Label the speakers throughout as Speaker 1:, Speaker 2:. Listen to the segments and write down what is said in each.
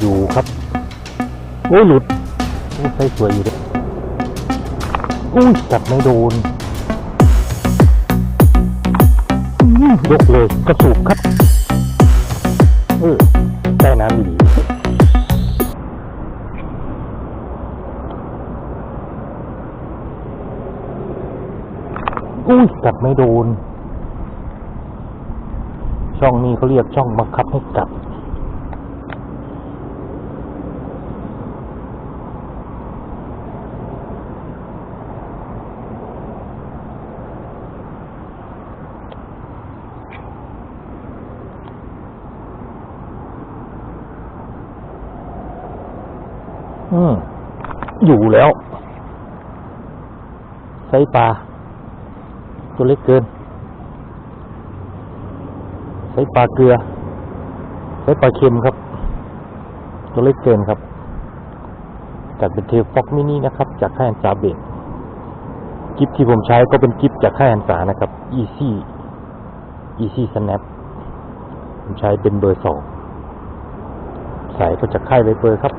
Speaker 1: อยู่ครับโอ้ยหลุดโอ้ยใส่สวยอยู่ด้วยอุ้ยจับไม่โดนอื้อยกเลยกระสูบครับเออใต้น้ำดีอุ้ยจับไม่โดน ช่องนี้เขาเรียกช่องบังคับให้จับ อืมอยู่แล้วไซปลาตัวเล็กเกินไซปลาเกลือไซปลาเค็มครับ ตัวเล็กเกินครับ จากเป็นเทฟ็อกมินินะครับ จากค่ายอันซาเบกกิฟที่ผมใช้ก็เป็นกิฟจากค่ายอันสานะครับ Easy Easy Snap ผมใช้เป็นเบอร์สองใส่ก็จากค่ายไวเปอร์ครับ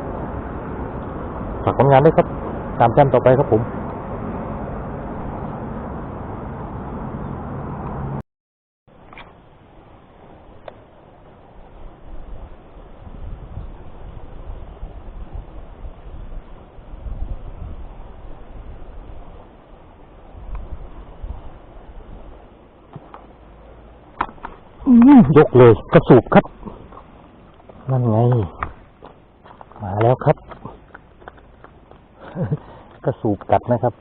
Speaker 1: ฝากผลงานด้วยครับ ตามแต้มต่อไปครับผมยกเลยกระสูบครับ นั่นไง มาแล้วครับ กระสูบกัดนะครับ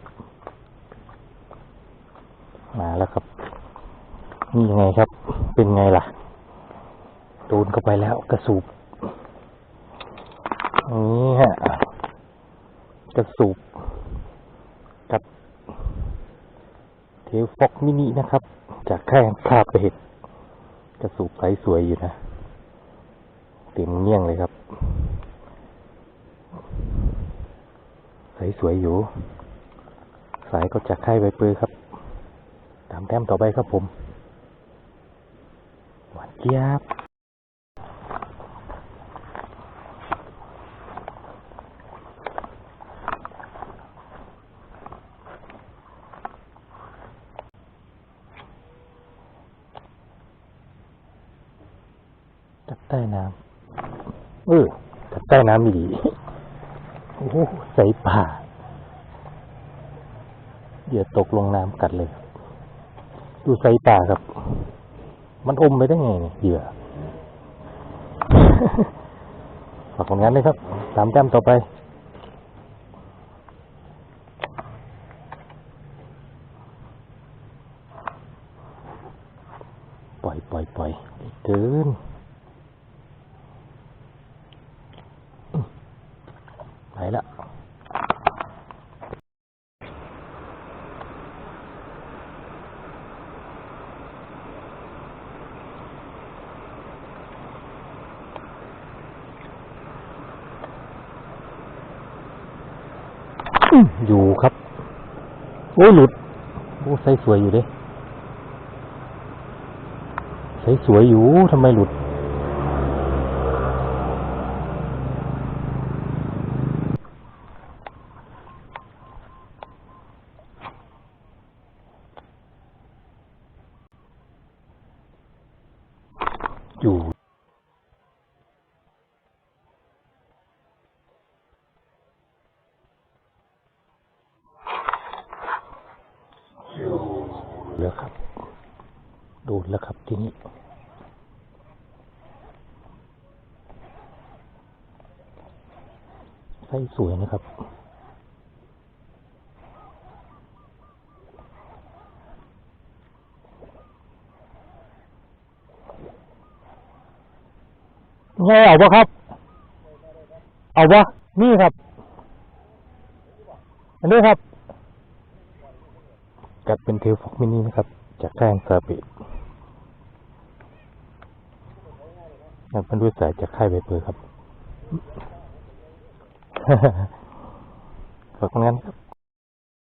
Speaker 1: มาแล้วครับ นี่ยังไงครับ เป็นไงล่ะ โดนเข้าไปแล้วกระสูบนี่ฮะกระสูบกับเทลฟอกมินินะครับ จากแค่คาบไปเห็ดกระสูบไซส์สวยอยู่นะ เต็มเงี้ยงเลยครับ ใสวยๆอยู่ สายก็จากค่ายไวเปอครับ ตามแต้มต่อไปครับผม หวานเจี๊ยบจากใต้น้ำเออจากใต้น้ำดี โอ้ใส่ป่าเหยื่อตกลงน้ำกัดเลย ดูใส่ป่าครับ มันอมไปได้ไงเนี่ยเหยื่อฝากผลงานด้วยครับตามแต้มต่อไปปล่อยปล่อยปล่อยเกิน ไปละ อื้อยู่ครับ โอ้ยหลุด โอ้ใส่สวยอยู่เด้ใส่สวยอยู่ทำไมหลุด อยู่ แล้วครับดูดแล้วครับทีนี้ไส้สวยนะครับไงเอาปะครับ เอาปะนี่ครับ อันนี้ครับ กัดเป็นเทลฟอกมินินะครับ จากแค่ซาเบตนับเป็นด้วยสายจากค่ายไวเปอร์ครับ ขอบคุณครับ